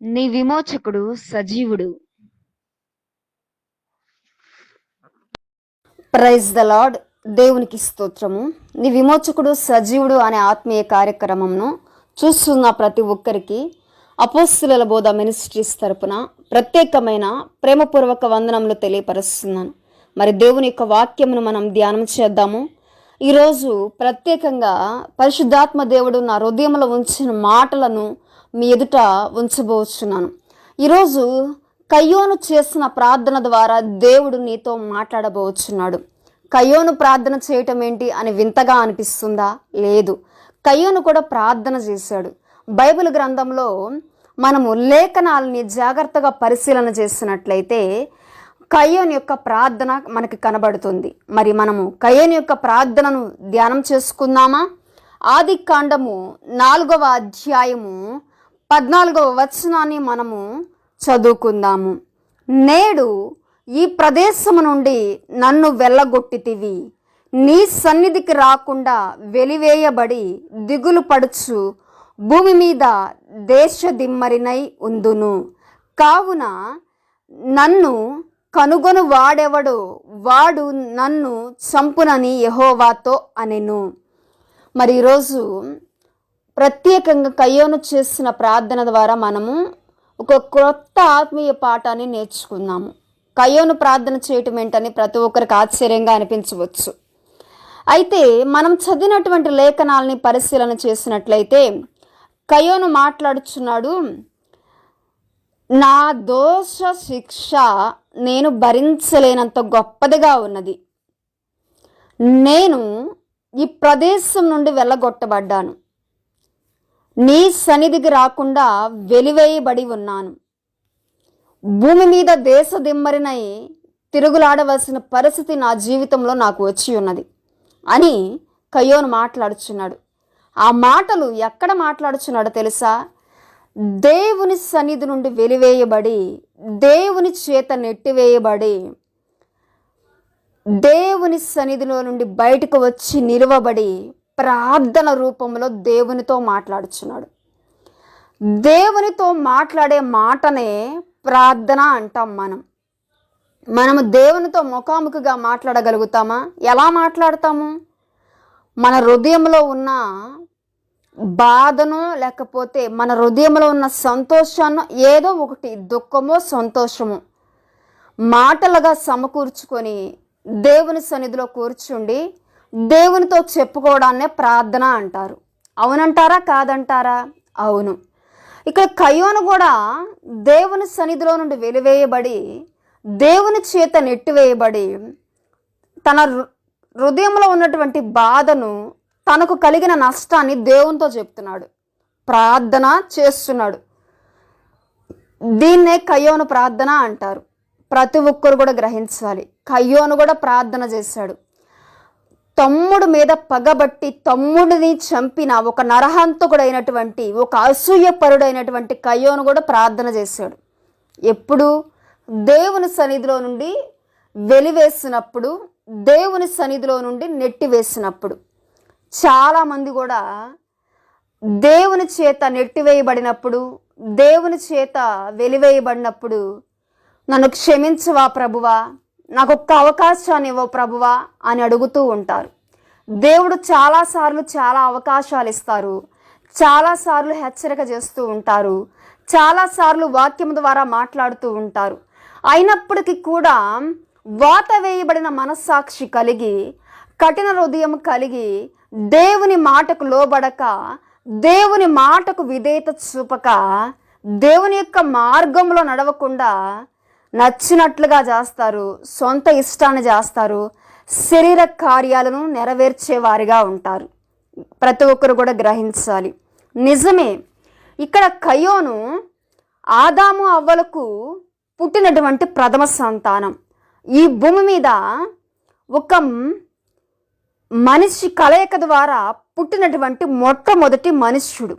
నీ విమోచకుడు సజీవుడు. ప్రైజ్ ద లార్డ్ దేవునికి స్తోత్రము. నీ విమోచకుడు సజీవుడు అనే ఆత్మీయ కార్యక్రమంను చూస్తున్న ప్రతి ఒక్కరికి అపోస్తుల బోధ మినిస్ట్రీస్ తరపున ప్రత్యేకమైన ప్రేమపూర్వక వందనములు తెలియపరుస్తున్నాను. మరి దేవుని యొక్క వాక్యమును మనం ధ్యానం చేద్దాము. ఈరోజు ప్రత్యేకంగా పరిశుద్ధాత్మ దేవుడు నా హృదయంలో ఉంచిన మాటలను మీ ఎదుట ఉంచబోచున్నాను. ఈరోజు కయ్యోను చేసిన ప్రార్థన ద్వారా దేవుడు నీతో మాట్లాడబోచున్నాడు. కయ్యోను ప్రార్థన చేయటం ఏంటి అని వింతగా అనిపిస్తుందా? లేదు. కయ్యోను కూడా ప్రార్థన చేశాడు. బైబిల్ గ్రంథంలో మనము లేఖనాలని జాగ్రత్తగా పరిశీలన చేసినట్లయితే కయ్యోని యొక్క ప్రార్థన మనకి కనబడుతుంది. మరి మనము కయ్యోని యొక్క ప్రార్థనను ధ్యానం చేసుకుందామా? ఆది కాండము నాలుగవ అధ్యాయము పద్నాలుగవ వచనాన్ని మనము చదువుకుందాము. నేడు ఈ ప్రదేశము నుండి నన్ను వెళ్ళగొట్టితివి. నీ సన్నిధికి రాకుండా వెలివేయబడి దిగులు పడుచు. భూమి మీద దేశ దిమ్మరినై ఉందును. కావున నన్ను కనుగొను వాడెవడో వాడు నన్ను చంపునని యహోవాతో అనెను. మరి ఈరోజు ప్రత్యేకంగా కయ్యోను చేసిన ప్రార్థన ద్వారా మనము ఒక క్రొత్త ఆత్మీయ పాఠాన్ని నేర్చుకున్నాము. కయ్యోను ప్రార్థన చేయటం ఏంటని ప్రతి ఒక్కరికి ఆశ్చర్యంగా అనిపించవచ్చు. అయితే మనం చదివినటువంటి లేఖనాలని పరిశీలన చేసినట్లయితే కయోను మాట్లాడుచున్నాడు నా దోష శిక్ష నేను భరించలేనంత గొప్పదిగా ఉన్నది. నేను ఈ ప్రదేశం నుండి వెళ్ళగొట్టబడ్డాను. నీ సన్నిధికి రాకుండా వెలివేయబడి ఉన్నాను. భూమి మీద దేశ దిమ్మరినై తిరుగులాడవలసిన పరిస్థితి నా జీవితంలో నాకు వచ్చి ఉన్నది అని కయోన్ మాట్లాడుచున్నాడు. ఆ మాటలు ఎక్కడ మాట్లాడుచున్నాడో తెలుసా? దేవుని సన్నిధి నుండి వెలివేయబడి దేవుని చేత నెట్టివేయబడి దేవుని సన్నిధిలో నుండి బయటకు వచ్చి నిలువబడి ప్రార్థన రూపంలో దేవునితో మాట్లాడుచున్నాడు. దేవునితో మాట్లాడే మాటనే ప్రార్థన అంటాం మనం. మనము దేవునితో ముఖాముఖిగా మాట్లాడగలుగుతామా? ఎలా మాట్లాడతాము? మన హృదయంలో ఉన్న బాధను లేకపోతే మన హృదయంలో ఉన్న సంతోషాన్ని ఏదో ఒకటి దుఃఖమో సంతోషమో మాటలుగా సమకూర్చుకొని దేవుని సన్నిధిలో కూర్చుండి దేవునితో చెప్పుకోవడాన్నే ప్రార్థన అంటారు. అవునంటారా? కాదంటారా? అవును. ఇక్కడ కయ్యోను కూడా దేవుని సన్నిధిలో నుండి వెలివేయబడి దేవుని చేత నెట్టివేయబడి తన హృదయంలో ఉన్నటువంటి బాధను తనకు కలిగిన నష్టాన్ని దేవునితో చెప్తున్నాడు. ప్రార్థన చేస్తున్నాడు. దీన్నే కయ్యోను ప్రార్థన అంటారు. ప్రతి ఒక్కరు కూడా గ్రహించాలి. కయ్యోను కూడా ప్రార్థన చేశాడు. తమ్ముడు మీద పగబట్టి తమ్ముడిని చంపిన ఒక నరహంతకుడైనటువంటి ఒక అసూయపరుడైనటువంటి కయ్యోను కూడా ప్రార్థన చేశాడు. ఎప్పుడు? దేవుని సన్నిధిలో నుండి వెలివేసినప్పుడు దేవుని సన్నిధిలో నుండి నెట్టివేసినప్పుడు. చాలామంది కూడా దేవుని చేత నెట్టివేయబడినప్పుడు దేవుని చేత వెలివేయబడినప్పుడు నన్ను క్షమించవా ప్రభువా? నాకు ఒక్క అవకాశాన్ని ఇవ్వ ప్రభువా అని అడుగుతూ ఉంటారు. దేవుడు చాలాసార్లు చాలా అవకాశాలు ఇస్తారు చాలాసార్లు హెచ్చరిక చేస్తూ ఉంటారు. చాలాసార్లు వాక్యం ద్వారా మాట్లాడుతూ ఉంటారు. అయినప్పటికీ కూడా వాత వేయబడిన మనస్సాక్షి కలిగి కఠిన హృదయం కలిగి దేవుని మాటకు లోబడక దేవుని మాటకు విధేయత చూపక దేవుని యొక్క మార్గంలో నడవకుండా నచ్చినట్లుగా చేస్తారు సొంత ఇష్టాన్ని చేస్తారు శరీర కార్యాలను నెరవేర్చేవారిగా ఉంటారు. ప్రతి ఒక్కరు కూడా గ్రహించాలి. నిజమే ఇక్కడ కయోను ఆదాము అవ్వలకు పుట్టినటువంటి ప్రథమ సంతానం. ఈ భూమి మీద ఒక మనిషి కలయిక ద్వారా పుట్టినటువంటి మొట్టమొదటి మనుష్యుడు.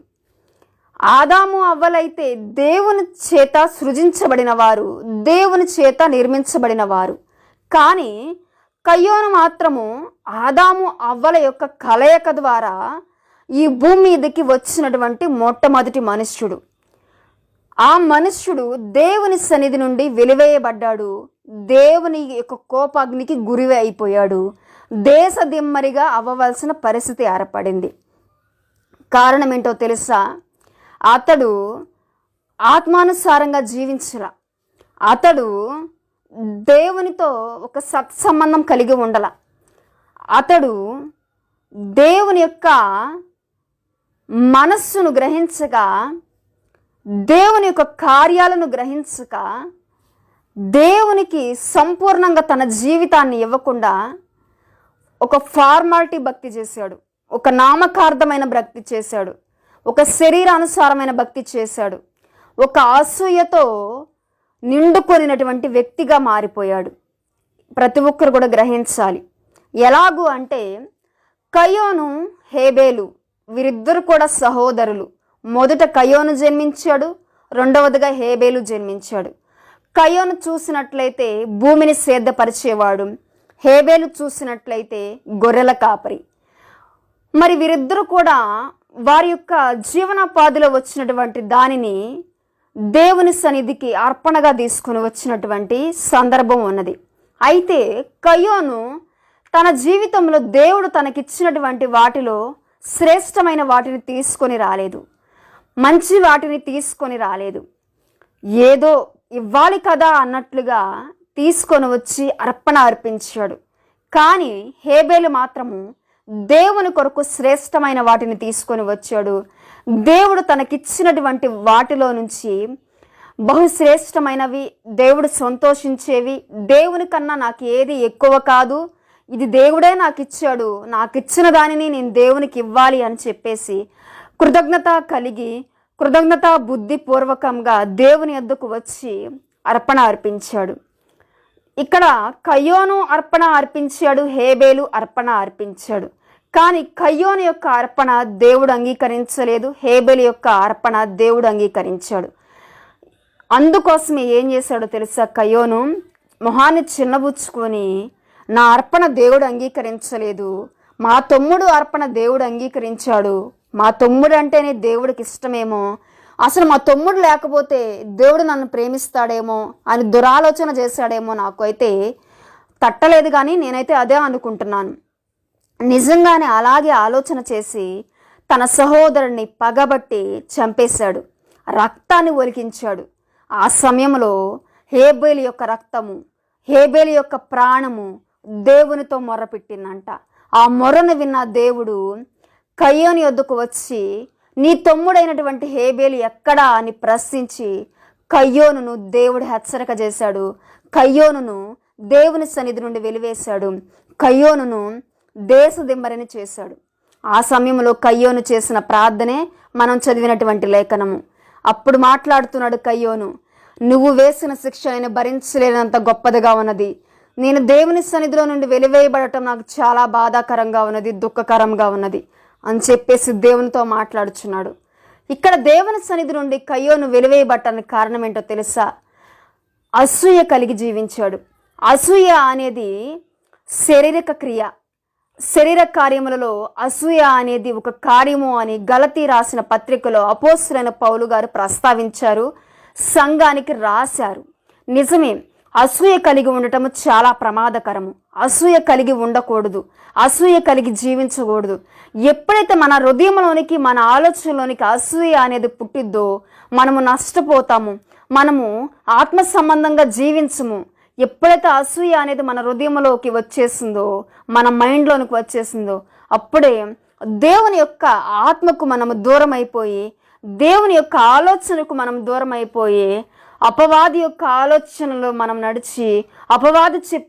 ఆదాము అవ్వలైతే దేవుని చేత సృజించబడిన వారు దేవుని చేత నిర్మించబడిన వారు కానీ కయ్యోను మాత్రము ఆదాము అవ్వల యొక్క కలయిక ద్వారా ఈ భూమి మీదకి వచ్చినటువంటి మొట్టమొదటి మనుష్యుడు. ఆ మనుష్యుడు దేవుని సన్నిధి నుండి వెలివేయబడ్డాడు. దేవుని యొక్క కోపాగ్నికి గురి అయిపోయాడు. దేశ దిమ్మరిగా అవ్వవలసిన పరిస్థితి ఏర్పడింది. కారణం ఏంటో తెలుసా? అతడు ఆత్మానుసారంగా జీవించల అతడు దేవునితో ఒక సత్సంబంధం కలిగి ఉండల. అతడు దేవుని యొక్క మనస్సును గ్రహించగా దేవుని యొక్క కార్యాలను గ్రహించక దేవునికి సంపూర్ణంగా తన జీవితాన్ని ఇవ్వకుండా ఒక ఫార్మాలిటీ భక్తి చేశాడు. ఒక నామకార్థమైన భక్తి చేశాడు. ఒక శరీరానుసారమైన భక్తి చేశాడు. ఒక అసూయతో నిండుకొనినటువంటి వ్యక్తిగా మారిపోయాడు. ప్రతి ఒక్కరు కూడా గ్రహించాలి. ఎలాగూ అంటే కయోను హేబేలు వీరిద్దరు కూడా సహోదరులు. మొదట కయోను జన్మించాడు రెండవదిగా హేబేలు జన్మించాడు. కయోను చూసినట్లయితే భూమిని సేద్దపరిచేవాడు హేబేలు చూసినట్లయితే గొర్రెల కాపరి. మరి వీరిద్దరూ కూడా వారి యొక్క జీవనోపాధిలో వచ్చినటువంటి దానిని దేవుని సన్నిధికి అర్పణగా తీసుకుని వచ్చినటువంటి సందర్భం ఉన్నది. అయితే కయోను తన జీవితంలో దేవుడు తనకిచ్చినటువంటి వాటిలో శ్రేష్టమైన వాటిని తీసుకొని రాలేదు. మంచి వాటిని తీసుకొని రాలేదు. ఏదో ఇవ్వాలి కదా అన్నట్లుగా తీసుకొని వచ్చి అర్పణ అర్పించాడు. కానీ హేబేలు మాత్రము దేవుని కొరకు శ్రేష్టమైన వాటిని తీసుకొని వచ్చాడు. దేవుడు తనకిచ్చినటువంటి వాటిలో నుంచి బహుశ్రేష్టమైనవి దేవుడు సంతోషించేవి దేవుని కన్నా నాకు ఏది ఎక్కువ కాదు ఇది దేవుడే నాకు ఇచ్చాడు నాకు ఇచ్చిన దానిని నేను దేవునికి ఇవ్వాలి అని చెప్పేసి కృతజ్ఞత కలిగి కృతజ్ఞత బుద్ధిపూర్వకంగా దేవుని ఎద్దుకు వచ్చి అర్పణ అర్పించాడు. ఇక్కడ కయ్యోను అర్పణ అర్పించాడు హేబేలు అర్పణ అర్పించాడు. కానీ కయ్యోను యొక్క అర్పణ దేవుడు అంగీకరించలేదు హేబేలు యొక్క అర్పణ దేవుడు అంగీకరించాడు. అందుకోసమే ఏం చేశాడో తెలుసా? కయ్యోను మొహాన్ని చిన్నబుచ్చుకొని నా అర్పణ దేవుడు అంగీకరించలేదు మా తమ్ముడు అర్పణ దేవుడు అంగీకరించాడు మా తమ్ముడు అంటేనే దేవుడికి ఇష్టమేమో అసలు మా తమ్ముడు లేకపోతే దేవుడు నన్ను ప్రేమిస్తాడేమో అని దురాలోచన చేశాడేమో నాకు అయితే తట్టలేదు కానీ నేనైతే అదే అనుకుంటున్నాను. నిజంగానే అలాగే ఆలోచన చేసి తన సహోదరుని పగబట్టి చంపేశాడు. రక్తాన్ని ఒలికించాడు ఆ సమయంలో హేబేలు యొక్క రక్తము హేబేలు యొక్క ప్రాణము దేవునితో మొర్రపెట్టిందంట. ఆ మొర్రను విన్న దేవుడు కయ్యోని వద్దకు వచ్చి నీ తమ్ముడైనటువంటి హేబేలు ఎక్కడా? అని ప్రశ్నించి కయ్యోనును దేవుడు హెచ్చరిక చేశాడు. కయ్యోనును దేవుని సన్నిధి నుండి వెలివేశాడు. కయ్యోనును దేశదిమ్మరిని చేశాడు. ఆ సమయంలో కయ్యోను చేసిన ప్రార్థనే మనం చదివినటువంటి లేఖనము. అప్పుడు మాట్లాడుతున్నాడు కయ్యోను నువ్వు వేసిన శిక్ష నేను భరించలేనంత గొప్పదిగా ఉన్నది. నేను దేవుని సన్నిధిలో నుండి వెలివేయబడటం నాకు చాలా బాధాకరంగా ఉన్నది దుఃఖకరంగా ఉన్నది అని చెప్పేసి దేవునితో మాట్లాడుచున్నాడు. ఇక్కడ దేవుని సన్నిధి నుండి కయ్యోను వెలివేయబట్టడానికి కారణం ఏంటో తెలుసా? అసూయ కలిగి జీవించాడు. అసూయ అనేది శారీరక క్రియ. శరీర కార్యములలో అసూయ అనేది ఒక కార్యము అని గలతీ రాసిన పత్రికలో అపోసులైన పౌలు గారు ప్రస్తావించారు సంఘానికి రాశారు. నిజమే అసూయ కలిగి ఉండటము చాలా ప్రమాదకరము. అసూయ కలిగి ఉండకూడదు అసూయ కలిగి జీవించకూడదు. ఎప్పుడైతే మన హృదయంలోనికి మన ఆలోచనలోనికి అసూయ అనేది పుట్టిద్దో మనము నష్టపోతాము మనము ఆత్మ సంబంధంగా జీవించము. ఎప్పుడైతే అసూయ అనేది మన హృదయంలోకి వచ్చేసిందో మన మైండ్లోనికి వచ్చేసిందో అప్పుడే దేవుని యొక్క ఆత్మకు మనము దూరం అయిపోయి దేవుని యొక్క ఆలోచనకు మనం దూరం అయిపోయి అపవాది యొక్క ఆలోచనలో మనం నడిచి అపవాది చెప్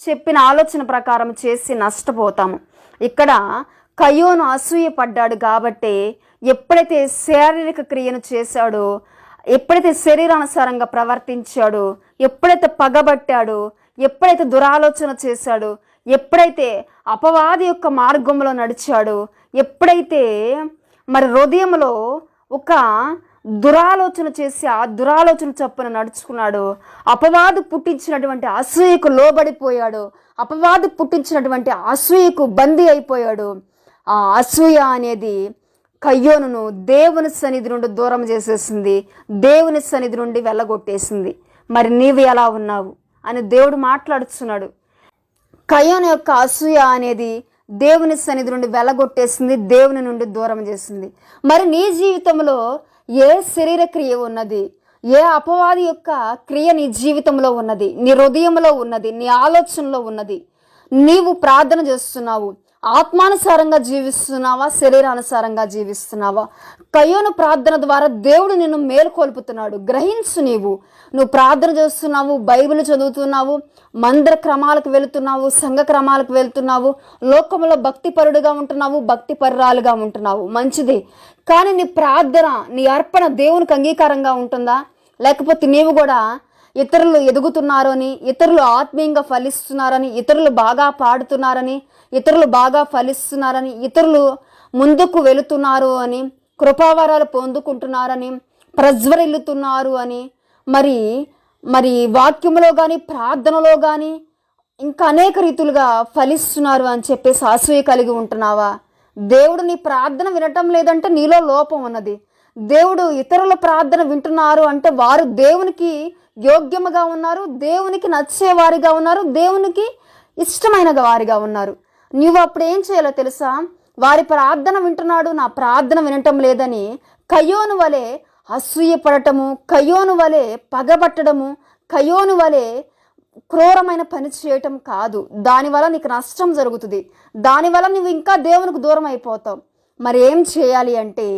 చెప్పిన ఆలోచన ప్రకారం చేసి నష్టపోతాము. ఇక్కడ కయోను అసూయ పడ్డాడు కాబట్టి ఎప్పుడైతే శారీరక క్రియను చేశాడో ఎప్పుడైతే శరీరానుసారంగా ప్రవర్తించాడో ఎప్పుడైతే పగబట్టాడో ఎప్పుడైతే దురాలోచన చేశాడో ఎప్పుడైతే అపవాది యొక్క మార్గంలో నడిచాడో ఎప్పుడైతే మరి హృదయంలో ఒక దురాలోచన చేసి ఆ దురాలోచన చప్పున నడుచుకున్నాడు అపవాదు పుట్టించినటువంటి అసూయకు లోబడిపోయాడు అపవాదు పుట్టించినటువంటి అసూయకు బందీ అయిపోయాడు ఆ అసూయ అనేది కయ్యోనును దేవుని సన్నిధి నుండి దూరం చేసేసింది దేవుని సన్నిధి నుండి వెళ్ళగొట్టేసింది. మరి నీవు ఎలా ఉన్నావు? అని దేవుడు మాట్లాడుతున్నాడు కయ్యోను యొక్క అసూయ అనేది దేవుని సన్నిధి నుండి వెళ్ళగొట్టేసింది దేవుని నుండి దూరం చేసింది. మరి నీ జీవితంలో ఏ శరీర క్రియ ఉన్నది? ఏ అపవాది యొక్క క్రియ నీ జీవితంలో ఉన్నది? నీ హృదయంలో ఉన్నది? నీ ఆలోచనలో ఉన్నది? నీవు ప్రార్థన చేస్తున్నావు ఆత్మానుసారంగా జీవిస్తున్నావా? శరీరానుసారంగా జీవిస్తున్నావా? కయ్యోను ప్రార్థన ద్వారా దేవుడు నిన్ను మేలుకొల్పుతున్నాడు. గ్రహించు నీవు. నువ్వు ప్రార్థన చేస్తున్నావు బైబిల్ చదువుతున్నావు మందిర క్రమాలకు వెళుతున్నావు సంఘ క్రమాలకు వెళ్తున్నావు లోకంలో భక్తిపరుడుగా ఉంటున్నావు భక్తిపరురాలుగా ఉంటున్నావు. మంచిది. కానీ నీ ప్రార్థన నీ అర్పణ దేవునికి అంగీకారంగా ఉంటుందా? లేకపోతే నీవు కూడా ఇతరులు ఎదుగుతున్నారని ఇతరులు ఆత్మీయంగా ఫలిస్తున్నారని ఇతరులు బాగా పాడుతున్నారని ఇతరులు బాగా ఫలిస్తున్నారని ఇతరులు ముందుకు వెళుతున్నారు అని కృపావరాలు పొందుకుంటున్నారని ప్రజ్వరిల్లుతున్నారు అని మరి మరి వాక్యంలో కానీ ప్రార్థనలో కానీ ఇంకా అనేక రీతులుగా ఫలిస్తున్నారు అని చెప్పేసి అసూయ కలిగి ఉంటున్నావా? దేవుడు నీ ప్రార్థన వినటం లేదంటే నీలో లోపం ఉన్నది. దేవుడు ఇతరుల ప్రార్థన వింటున్నారు అంటే వారు దేవునికి యోగ్యముగా ఉన్నారు దేవునికి నచ్చేవారిగా ఉన్నారు దేవునికి ఇష్టమైన వారిగా ఉన్నారు. నువ్వు అప్పుడు ఏం చేయాలో తెలుసా? వారి ప్రార్థన వింటున్నాడు నా ప్రార్థన వినటం లేదని కయ్యోను వలె అసూయపడటము కయ్యోను వలె పగబట్టడము కయోను వలె క్రూరమైన పని చేయటం కాదు. దానివల్ల నీకు నష్టం జరుగుతుంది. దానివల్ల నువ్వు ఇంకా దేవునికి దూరం అయిపోతావు. మరి ఏం చేయాలి అంటే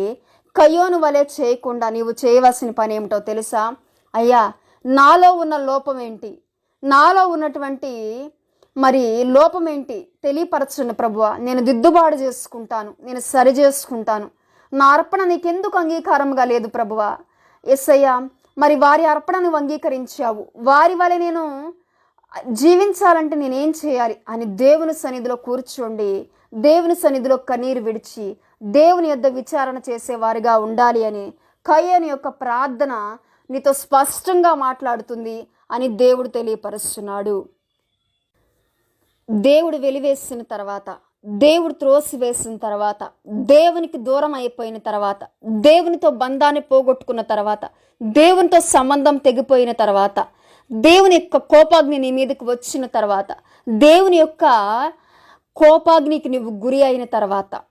కయోను వలె చేయకుండా నీవు చేయవలసిన పని ఏమిటో తెలుసా? అయ్యా నాలో ఉన్న లోపం ఏంటి నాలో ఉన్నటువంటి మరి లోపం ఏంటి తెలియపరచున్న ప్రభువ. నేను దిద్దుబాటు చేసుకుంటాను. నేను సరి చేసుకుంటాను. నా అర్పణ నీకెందుకు అంగీకారంగా లేదు ప్రభువ? ఎస్సయ్యా మరి వారి అర్పణను అంగీకరించావు. వారి వలె నేను జీవించాలంటే నేనేం చేయాలి? అని దేవుని సన్నిధిలో కూర్చోండి. దేవుని సన్నిధిలో కన్నీరు విడిచి దేవుని యొద్ద విచారణ చేసేవారిగా ఉండాలి అని కయ్యని యొక్క ప్రార్థన నీతో స్పష్టంగా మాట్లాడుతుంది అని దేవుడు తెలియపరుస్తున్నాడు. దేవుడు వెలివేసిన తర్వాత దేవుడు త్రోసివేసిన తర్వాత దేవునికి దూరం అయిపోయిన తర్వాత దేవునితో బంధాన్ని పోగొట్టుకున్న తర్వాత దేవునితో సంబంధం తెగిపోయిన తర్వాత దేవుని యొక్క కోపాగ్ని నీ మీదకి వచ్చిన తర్వాత దేవుని యొక్క కోపాగ్నికి నువ్వు గురి అయిన తర్వాత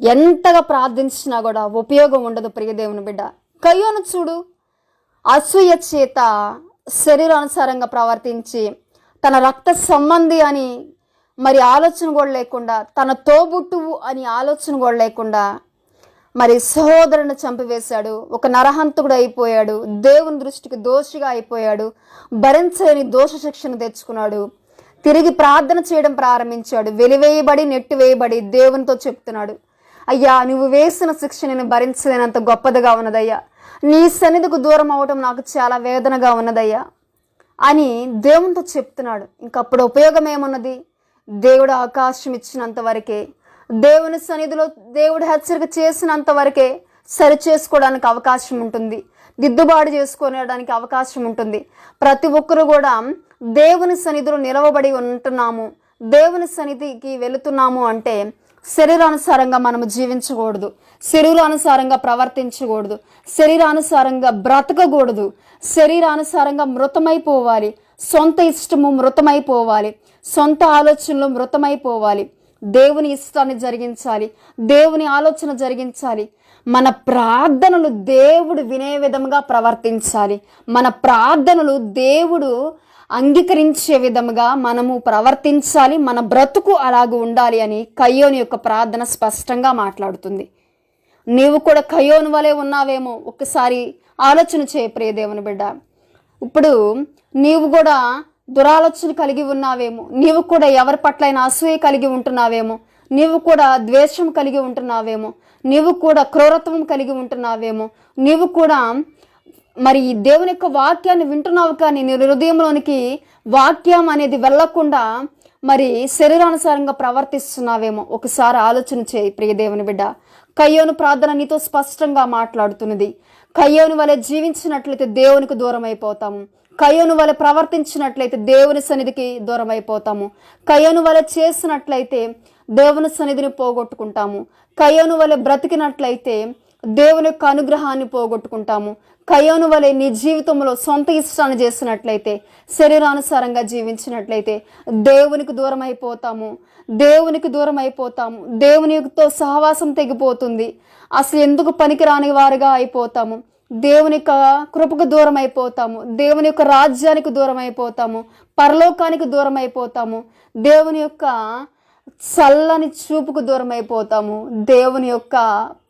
ఎంతగా ప్రార్థించినా కూడా ఉపయోగం ఉండదు ప్రియదేవుని బిడ్డ. కయ్యోను చూడు. అసూయ చేత శరీరానుసారంగా ప్రవర్తించి తన రక్త సంబంధి అని మరి ఆలోచన కూడా లేకుండా తన తోబుట్టువు అని ఆలోచన కూడా లేకుండా మరి సహోదరుని చంపివేశాడు. ఒక నరహంతుడు అయిపోయాడు. దేవుని దృష్టికి దోషిగా అయిపోయాడు. భరించలేని దోష శిక్షణ తెచ్చుకున్నాడు. తిరిగి ప్రార్థన చేయడం ప్రారంభించాడు. వెలివేయబడి నెట్టివేయబడి దేవునితో చెప్తున్నాడు. అయ్యా నువ్వు వేసిన శిక్ష నేను భరించలేనంత గొప్పదిగా ఉన్నదయ్యా. నీ సన్నిధికి దూరం అవటం నాకు చాలా వేదనగా ఉన్నదయ్యా. అని దేవునితో చెప్తున్నాడు. ఇంకప్పుడు ఉపయోగం ఏమున్నది? దేవుడు అవకాశం ఇచ్చినంత వరకే దేవుని సన్నిధిలో దేవుడు హెచ్చరిక చేసినంత వరకే సరి చేసుకోవడానికి అవకాశం ఉంటుంది. దిద్దుబాటు చేసుకోవడానికి అవకాశం ఉంటుంది. ప్రతి ఒక్కరు కూడా దేవుని సన్నిధిలో నిలవబడి ఉంటున్నాము. దేవుని సన్నిధికి వెళుతున్నాము అంటే శరీరానుసారంగా మనము జీవించకూడదు. శరీరానుసారంగా ప్రవర్తించకూడదు. శరీరానుసారంగా బ్రతకకూడదు. శరీరానుసారంగా మృతమైపోవాలి. సొంత ఇష్టము మృతమైపోవాలి. సొంత ఆలోచనలు మృతమైపోవాలి. దేవుని ఇష్టాన్ని జరిగించాలి. దేవుని ఆలోచన జరిగించాలి. మన ప్రార్థనలు దేవుడు వినే విధంగా ప్రవర్తించాలి. మన ప్రార్థనలు దేవుడు అంగీకరించే విధముగా మనము ప్రవర్తించాలి మన బ్రతుకు అలాగే ఉండాలి అని కయ్యోని యొక్క ప్రార్థన స్పష్టంగా మాట్లాడుతుంది. నీవు కూడా కయోను వలె ఉన్నావేమో ఒక్కసారి ఆలోచన చేయ ప్రియదేవుని బిడ్డ. ఇప్పుడు నీవు కూడా దురాలోచన కలిగి ఉన్నావేమో నీవు కూడా ఎవరి పట్లైన అసూయ కలిగి ఉంటున్నావేమో నీవు కూడా ద్వేషం కలిగి ఉంటున్నావేమో నీవు కూడా క్రూరత్వం కలిగి ఉంటున్నావేమో నీవు కూడా మరి దేవుని యొక్క వాక్యాన్ని వింటున్నావు కానీ నీ హృదయంలోనికి వాక్యం అనేది వెళ్ళకుండా మరి శరీరానుసారంగా ప్రవర్తిస్తున్నావేమో? ఒకసారి ఆలోచన చేయి ప్రియ దేవుని బిడ్డ. కయ్యోను ప్రార్థన నీతో స్పష్టంగా మాట్లాడుతున్నది. కయ్యోను వలె జీవించినట్లయితే దేవునికి దూరం అయిపోతాము కయ్యోను వలె ప్రవర్తించినట్లయితే దేవుని సన్నిధికి దూరం అయిపోతాము కయ్యోను వలె చేసినట్లయితే దేవుని సన్నిధిని పోగొట్టుకుంటాము. కయ్యోను వలె బ్రతికినట్లయితే దేవుని యొక్క అనుగ్రహాన్ని పోగొట్టుకుంటాము. కయోను వలె నీ జీవితంలో సొంత ఇష్టాన్ని చేసినట్లయితే శరీరానుసారంగా జీవించినట్లయితే దేవునికి దూరం అయిపోతాము దేవునికి దూరం అయిపోతాము దేవునితో సహవాసం తెగిపోతుంది. అసలు ఎందుకు పనికిరాని వారుగా అయిపోతాము? దేవుని యొక్క కృపకు దూరం అయిపోతాము దేవుని యొక్క రాజ్యానికి దూరం అయిపోతాము పరలోకానికి దూరం అయిపోతాము దేవుని యొక్క చల్లని చూపుకు దూరం అయిపోతాము దేవుని యొక్క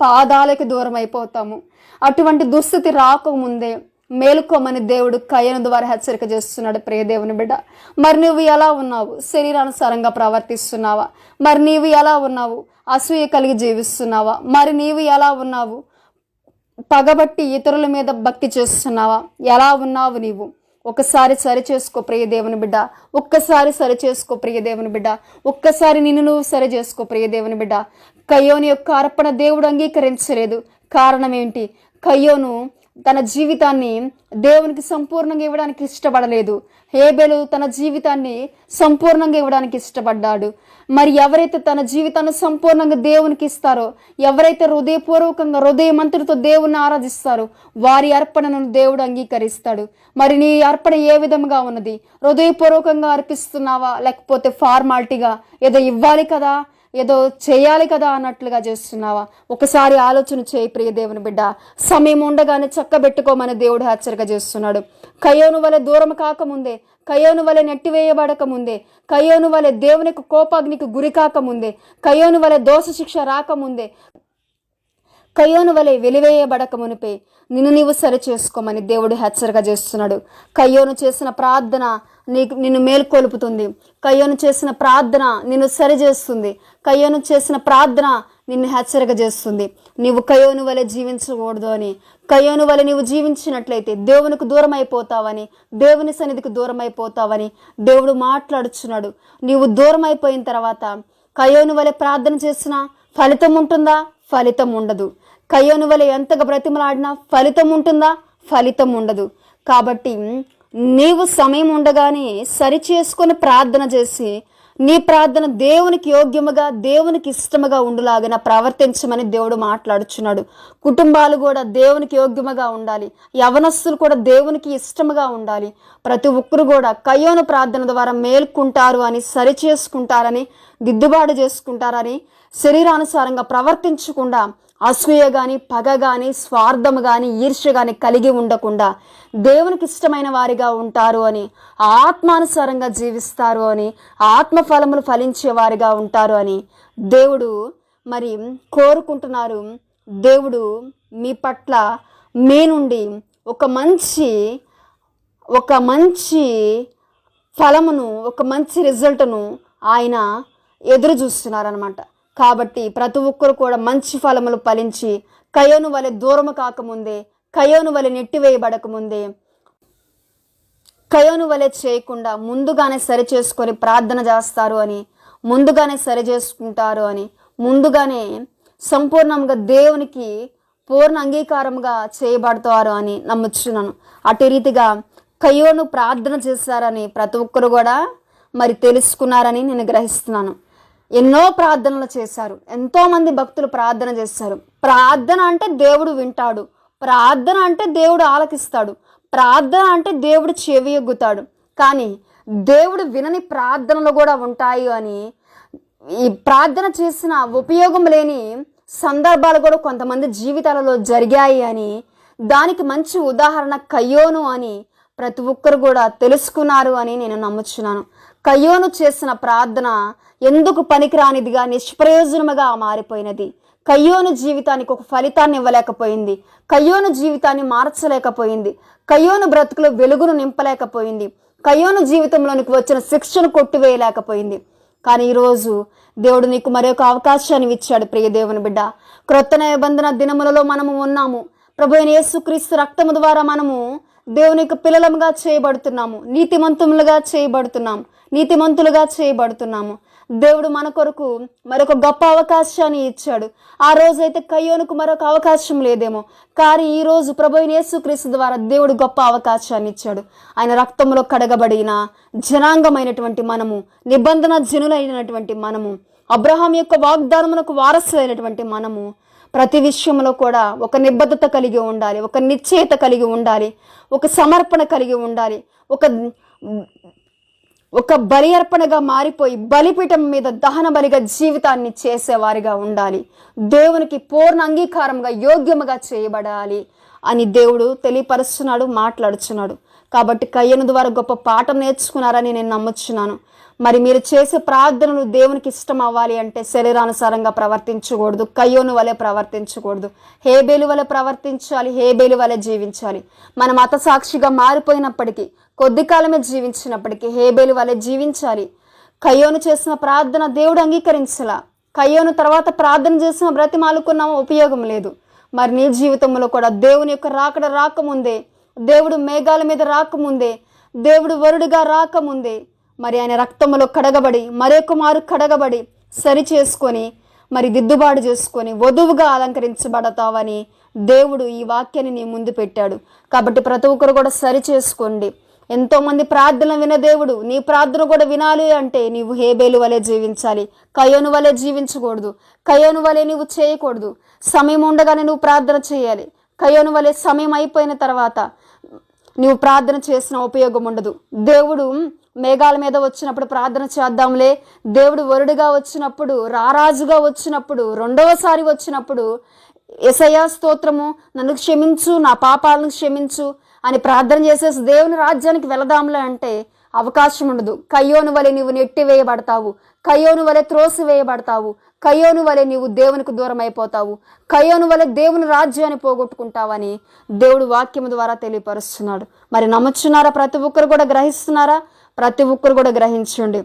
పాదాలకు దూరం అయిపోతాము అటువంటి దుస్థితి రాకముందే మేలుకోమని దేవుడు కయ్యను ద్వారా హెచ్చరిక చేస్తున్నాడు. ప్రియ దేవుని బిడ్డ మరి నువ్వు ఎలా ఉన్నావు? శరీరానుసారంగా ప్రవర్తిస్తున్నావా? మరి నీవు ఎలా ఉన్నావు? అసూయ కలిగి జీవిస్తున్నావా? మరి నీవు ఎలా ఉన్నావు? పగబట్టి ఇతరుల మీద భక్తి చేస్తున్నావా? ఎలా ఉన్నావు నీవు? ఒకసారి సరి చేసుకో ప్రియ దేవుని బిడ్డ. ఒక్కసారి సరి చేసుకో ప్రియ దేవుని బిడ్డ. ఒక్కసారి నిన్ను నువ్వు సరి చేసుకో ప్రియ దేవుని బిడ్డ. కయ్యోని యొక్క అర్పణ దేవుడు అంగీకరించలేదు. కారణం ఏంటి కయ్యోను తన జీవితాన్ని దేవునికి సంపూర్ణంగా ఇవ్వడానికి ఇష్టపడలేదు. హేబెలు తన జీవితాన్ని సంపూర్ణంగా ఇవ్వడానికి ఇష్టపడ్డాడు. మరి ఎవరైతే తన జీవితాన్ని సంపూర్ణంగా దేవునికి ఇస్తారో ఎవరైతే హృదయపూర్వకంగా హృదయమంతుడితో దేవుణ్ణి ఆరాధిస్తారో వారి అర్పణను దేవుడు అంగీకరిస్తాడు. మరి నీ అర్పణ ఏ విధంగా ఉన్నది? హృదయపూర్వకంగా అర్పిస్తున్నావా? లేకపోతే ఫార్మాలిటీగా ఏదో ఇవ్వాలి కదా? ఏదో చేయాలి కదా అన్నట్లుగా చేస్తున్నావా? ఒకసారి ఆలోచన చేయి ప్రియ దేవుని బిడ్డ. సమయం ఉండగానే చక్కబెట్టుకోమని దేవుడు హెచ్చరిక చేస్తున్నాడు. కయోను వలె దూరం కాకముందే కయోను వలె నెట్టివేయబడక ముందే వలె దేవునికి కోపాగ్నికి గురి కాకముందే కయోను వలె దోష శిక్ష రాకముందే కయ్యోను వలె వెలివేయబడక మునిపే నిన్ను నీవు సరి చేసుకోమని దేవుడు హెచ్చరిక చేస్తున్నాడు. కయ్యోను చేసిన ప్రార్థన నీకు నిన్ను మేల్కొలుపుతుంది. కయ్యోను చేసిన ప్రార్థన నిన్ను సరి చేస్తుంది కయ్యోను చేసిన ప్రార్థన నిన్ను హెచ్చరిక చేస్తుంది. నీవు కయోను వలె జీవించకూడదు అని కయోను వలె నీవు జీవించినట్లయితే దేవునికి దూరం అయిపోతావని దేవుని సన్నిధికి దూరం అయిపోతావని దేవుడు మాట్లాడుచున్నాడు. నీవు దూరం అయిపోయిన తర్వాత కయోను వలె ప్రార్థన చేసినా ఫలితం ఉంటుందా? ఫలితం ఉండదు. కయ్యోను వలె ఎంతగా బ్రతిమలాడినా ఫలితం ఉంటుందా? ఫలితం ఉండదు. కాబట్టి నీవు సమయం ఉండగానే సరి చేసుకొని ప్రార్థన చేసి నీ ప్రార్థన దేవునికి యోగ్యముగా దేవునికి ఇష్టముగా ఉండులాగిన ప్రవర్తించమని దేవుడు మాట్లాడుచున్నాడు. కుటుంబాలు కూడా దేవునికి యోగ్యముగా ఉండాలి. యవనస్సులు కూడా దేవునికి ఇష్టముగా ఉండాలి. ప్రతి ఒక్కరు కూడా కయ్యోను ప్రార్థన ద్వారా మేల్కుంటారు అని సరి చేసుకుంటారని దిద్దుబాటు చేసుకుంటారని శరీరానుసారంగా ప్రవర్తించకుండా అసూయ కానీ పగ కానీ స్వార్థము కానీ ఈర్ష్య కానీ కలిగి ఉండకుండా దేవునికి ఇష్టమైన వారిగా ఉంటారు అని ఆత్మానుసారంగా జీవిస్తారు అని ఆత్మఫలములు ఫలించే వారిగా ఉంటారు అని దేవుడు మరి కోరుకుంటున్నారు. దేవుడు మీ పట్ల మీ నుండి ఒక మంచి ఒక మంచి ఫలమును ఒక మంచి రిజల్ట్ను ఆయన ఎదురు చూస్తున్నారనమాట కాబట్టి ప్రతి ఒక్కరు కూడా మంచి ఫలములు ఫలించి కయోను వలె దూరము కాకముందే కయోను వలె నెట్టివేయబడకముందే కయోను వలె చేయకుండా ముందుగానే సరి చేసుకొని ప్రార్థన చేస్తారు అని ముందుగానే సరి చేసుకుంటారు అని ముందుగానే సంపూర్ణంగా దేవునికి పూర్ణ అంగీకారంగా చేయబడతారు అని నమ్ముచున్నాను. అటు రీతిగా కయోను ప్రార్థన చేశారని ప్రతి ఒక్కరు కూడా మరి తెలుసుకున్నారని నేను గ్రహిస్తున్నాను. ఎన్నో ప్రార్థనలు చేశారు. ఎంతోమంది భక్తులు ప్రార్థన చేస్తారు. ప్రార్థన అంటే దేవుడు వింటాడు. ప్రార్థన అంటే దేవుడు ఆలకిస్తాడు. ప్రార్థన అంటే దేవుడు చెవి ఎగ్గుతాడు. కానీ దేవుడు వినని ప్రార్థనలు కూడా ఉంటాయి అని ఈ ప్రార్థన చేసిన ఉపయోగం లేని సందర్భాలు కూడా కొంతమంది జీవితాలలో జరిగాయి అని దానికి మంచి ఉదాహరణ కయ్యోను అని ప్రతి ఒక్కరు కూడా తెలుసుకున్నారు అని నేను నమ్ముచున్నాను. కయ్యోను చేసిన ప్రార్థన ఎందుకు పనికిరానిదిగా నిష్ప్రయోజనముగా మారిపోయినది? కయ్యోను జీవితానికి ఒక ఫలితాన్ని ఇవ్వలేకపోయింది. కయ్యోను జీవితాన్ని మార్చలేకపోయింది. కయ్యోను బ్రతుకులో వెలుగును నింపలేకపోయింది. కయ్యోను జీవితంలోనికి వచ్చిన శిక్షను కొట్టివేయలేకపోయింది. కానీ ఈరోజు దేవుడు నీకు మరొక అవకాశాన్ని ఇచ్చాడు ప్రియ దేవుని బిడ్డ. క్రొత్త నిబంధన దినములలో మనము ఉన్నాము. ప్రభు యేసుక్రీస్తు రక్తము ద్వారా మనము దేవునికి పిల్లలముగా చేయబడుతున్నాము. నీతిమంతులుగా చేయబడుతున్నాము నీతిమంతులుగా చేయబడుతున్నాము. దేవుడు మన కొరకు మరొక గొప్ప అవకాశాన్ని ఇచ్చాడు. ఆ రోజైతే కయ్యోనుకు మరొక అవకాశం లేదేమో. కానీ ఈ రోజు ప్రభు యేసుక్రీస్తు ద్వారా దేవుడు గొప్ప అవకాశాన్ని ఇచ్చాడు. ఆయన రక్తంలో కడగబడిన జనాంగమైనటువంటి మనము నిబంధన జనులైనటువంటి మనము అబ్రహాం యొక్క వాగ్దానమునకు వారసులైనటువంటి మనము ప్రతి విషయంలో కూడా ఒక నిబద్ధత కలిగి ఉండాలి ఒక నిశ్చయత కలిగి ఉండాలి ఒక సమర్పణ కలిగి ఉండాలి ఒక ఒక బలి అర్పణగా మారిపోయి బలిపీఠం మీద దహన బలిగా జీవితాన్ని చేసేవారిగా ఉండాలి. దేవునికి పూర్ణ అంగీకారంగా యోగ్యముగా చేయబడాలి అని దేవుడు తెలియపరుస్తున్నాడు మాట్లాడుచున్నాడు. కాబట్టి కయ్యను ద్వారా గొప్ప పాఠం నేర్చుకున్నారని నేను నమ్ముచున్నాను. మరి మీరు చేసే ప్రార్థనలు దేవునికి ఇష్టం అవ్వాలి అంటే శరీరానుసారంగా ప్రవర్తించకూడదు కయ్యోను వలె ప్రవర్తించకూడదు హేబేలు వలె ప్రవర్తించాలి హేబేలు వలె జీవించాలి. మన మత సాక్షిగా మారిపోయినప్పటికీ కొద్ది కాలమే జీవించినప్పటికీ హేబేలు వలె జీవించాలి. కయ్యోను చేసిన ప్రార్థన దేవుడు అంగీకరించలా. కయ్యోను తర్వాత ప్రార్థన చేసిన బ్రతిమాలుకున్న ఉపయోగం లేదు. మరి నీ జీవితంలో కూడా దేవుని యొక్క రాకడ రాకముందే దేవుడు మేఘాల మీద రాకముందే దేవుడు వరుడిగా రాకముందే మరి ఆయన రక్తములో కడగబడి మరొక మారు కడగబడి సరి చేసుకొని మరి దిద్దుబాటు చేసుకొని వధువుగా అలంకరించబడతావని దేవుడు ఈ వాక్యాన్ని నీ ముందు పెట్టాడు. కాబట్టి ప్రతి ఒక్కరు కూడా సరి చేసుకోండి. ఎంతోమంది ప్రార్థన విన దేవుడు నీ ప్రార్థన కూడా వినాలి అంటే నీవు హేబేలు వలె జీవించాలి. కయోను వలె జీవించకూడదు. కయోను వలె నువ్వు చేయకూడదు. సమయం ఉండగానే నువ్వు ప్రార్థన చేయాలి. కయోను వలె సమయం అయిపోయిన తర్వాత నువ్వు ప్రార్థన చేసిన ఉపయోగం ఉండదు. దేవుడు మేఘాల మీద వచ్చినప్పుడు ప్రార్థన చేద్దాంలే. దేవుడు వరుడుగా వచ్చినప్పుడు రారాజుగా వచ్చినప్పుడు రెండవసారి వచ్చినప్పుడు ఎసయా స్తోత్రము నన్ను క్షమించు నా పాపాలను క్షమించు అని ప్రార్థన చేసేసి దేవుని రాజ్యానికి వెళదాంలే అంటే అవకాశం ఉండదు. కయ్యోను వలె నీవు నెట్టివేయబడతావు కయ్యోను వలె త్రోసివేయబడతావు కయ్యోను వలె నీవు దేవునికి దూరం అయిపోతావు. కయ్యోను వలె దేవుని రాజ్యాన్ని పోగొట్టుకుంటావని దేవుడు వాక్యం ద్వారా తెలియపరుస్తున్నాడు. మరి నమ్ముచున్నారా? ప్రతి ఒక్కరు కూడా గ్రహిస్తున్నారా? ప్రతి ఒక్కరు కూడా గ్రహించండి.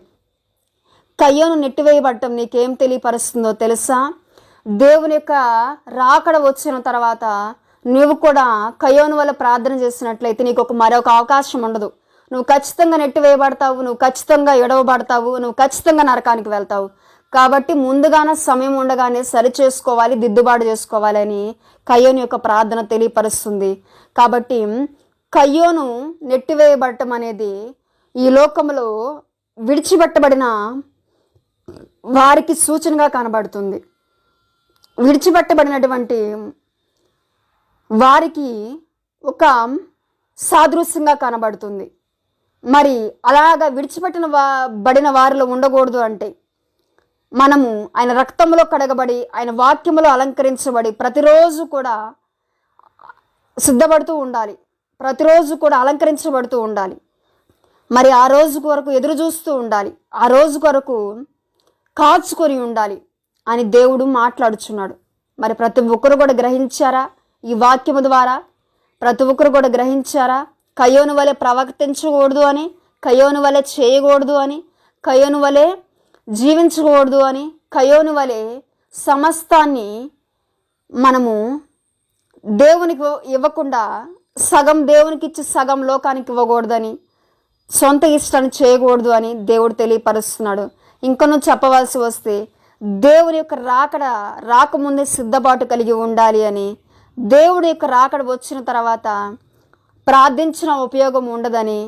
కయ్యోను నెట్టివేయబడటం నీకేం తెలియపరుస్తుందో తెలుసా? దేవుని యొక్క రాకడ వచ్చిన తర్వాత నువ్వు కూడా కయోను వల్ల ప్రార్థన చేసినట్లయితే నీకు ఒక మరొక అవకాశం ఉండదు. నువ్వు ఖచ్చితంగా నెట్టివేయబడతావు నువ్వు ఖచ్చితంగా ఎడవబడతావు నువ్వు ఖచ్చితంగా నరకానికి వెళ్తావు. కాబట్టి ముందుగానే సమయం ఉండగానే సరి చేసుకోవాలి దిద్దుబాటు చేసుకోవాలని కయ్యోను యొక్క ప్రార్థన తెలియపరుస్తుంది. కాబట్టి కయ్యోను నెట్టివేయబడటం అనేది ఈ లోకంలో విడిచిపెట్టబడిన వారికి సూచనగా కనబడుతుంది. విడిచిపెట్టబడినటువంటి వారికి ఒక సాదృశ్యంగా కనబడుతుంది. మరి అలాగా విడిచిపెట్టిన వా బడిన వారిలో ఉండకూడదు అంటే మనము ఆయన రక్తంలో కడగబడి ఆయన వాక్యములో అలంకరించబడి ప్రతిరోజు కూడా సిద్ధపడుతూ ఉండాలి. ప్రతిరోజు కూడా అలంకరించబడుతూ ఉండాలి. మరి ఆ రోజు కొరకు ఎదురు చూస్తూ ఉండాలి. ఆ రోజు కొరకు కాచుకొని ఉండాలి అని దేవుడు మాట్లాడుచున్నాడు. మరి ప్రతి ఒక్కరు కూడా గ్రహించారా? ఈ వాక్యము ద్వారా ప్రతి ఒక్కరు కూడా గ్రహించారా? కయోను వలె ప్రవర్తించకూడదు అని కయోను వలె చేయకూడదు అని కయోను వలె జీవించకూడదు అని కయోను వలె సమస్తాన్ని మనము దేవునికి ఇవ్వకుండా సగం దేవునికి ఇచ్చి సగం లోకానికి ఇవ్వకూడదని సొంత ఇష్టాన్ని చేయకూడదు అని దేవుడు తెలియపరుస్తున్నాడు. ఇంకా నువ్వు చెప్పవలసి వస్తే దేవుని యొక్క రాకడ రాకముందే సిద్ధపాటు కలిగి ఉండాలి అని దేవుడి యొక్క రాకడ వచ్చిన తర్వాత ప్రార్థించిన ఉపయోగం ఉండదని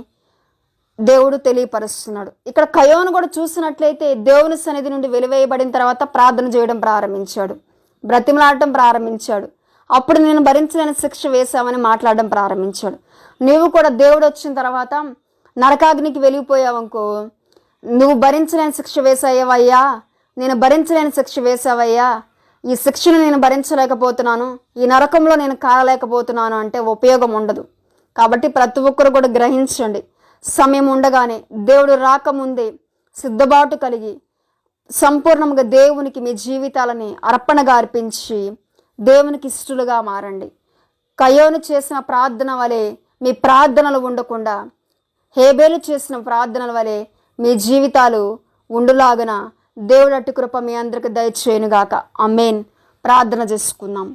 దేవుడు తెలియపరుస్తున్నాడు. ఇక్కడ కయోను కూడా చూసినట్లయితే దేవుని సన్నిధి నుండి వెలివేయబడిన తర్వాత ప్రార్థన చేయడం ప్రారంభించాడు. బ్రతిమలాడటం ప్రారంభించాడు. అప్పుడు నేను భరించలేని శిక్ష వేశామని మాట్లాడడం ప్రారంభించాడు. నీవు కూడా దేవుడు వచ్చిన తర్వాత నరకాగ్నికి వెళ్ళిపోయావనుకో నువ్వు భరించలేని శిక్ష వేసావయ్యా నేను భరించలేని శిక్ష వేసావయ్యా ఈ శిక్షను నేను భరించలేకపోతున్నాను. ఈ నరకంలో నేను కారలేకపోతున్నాను అంటే ఉపయోగం ఉండదు. కాబట్టి ప్రతి ఒక్కరు కూడా గ్రహించండి. సమయం ఉండగానే దేవుడు రాకముందే సిద్ధబాటు కలిగి సంపూర్ణంగా దేవునికి మీ జీవితాలని అర్పణగా అర్పించి దేవునికి ఇష్టలుగా మారండి. కయోను చేసిన ప్రార్థన వలె మీ ప్రార్థనలు ఉండకుండా హేబేలు చేసిన ప్రార్థనల వలె మీ జీవితాలు ఉండులాగున. దేవుడు అట్టి కృప మీ అందరికి దయచేయునుగాక. అమ్మేన్ ప్రార్థన చేసుకుందాం.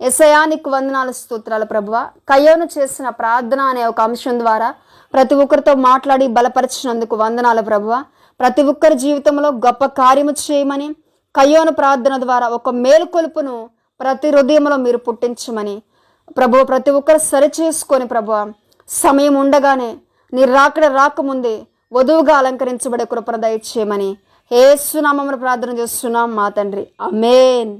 ఎసయానికి వందనాలు స్తోత్రాలు ప్రభువ. కయోను చేసిన ప్రార్థన అనే ఒక అంశం ద్వారా ప్రతి ఒక్కరితో మాట్లాడి బలపరిచినందుకు వందనాలు ప్రభువ. ప్రతి ఒక్కరి జీవితంలో గొప్ప కార్యము చేయమని కయోను ప్రార్థన ద్వారా ఒక మేలుకొలుపును ప్రతి హృదయంలో మీరు పుట్టించమని. ప్రభు ప్రతి ఒక్కరు సరి చేసుకొని ప్రభు సమయం ఉండగానే నీ రాకడ రాకముందే వధువుగా అలంకరించబడే కృపణ దయచేయమని. ఏసునామమును ప్రార్థన చేస్తున్నాం మా తండ్రి. అమేన్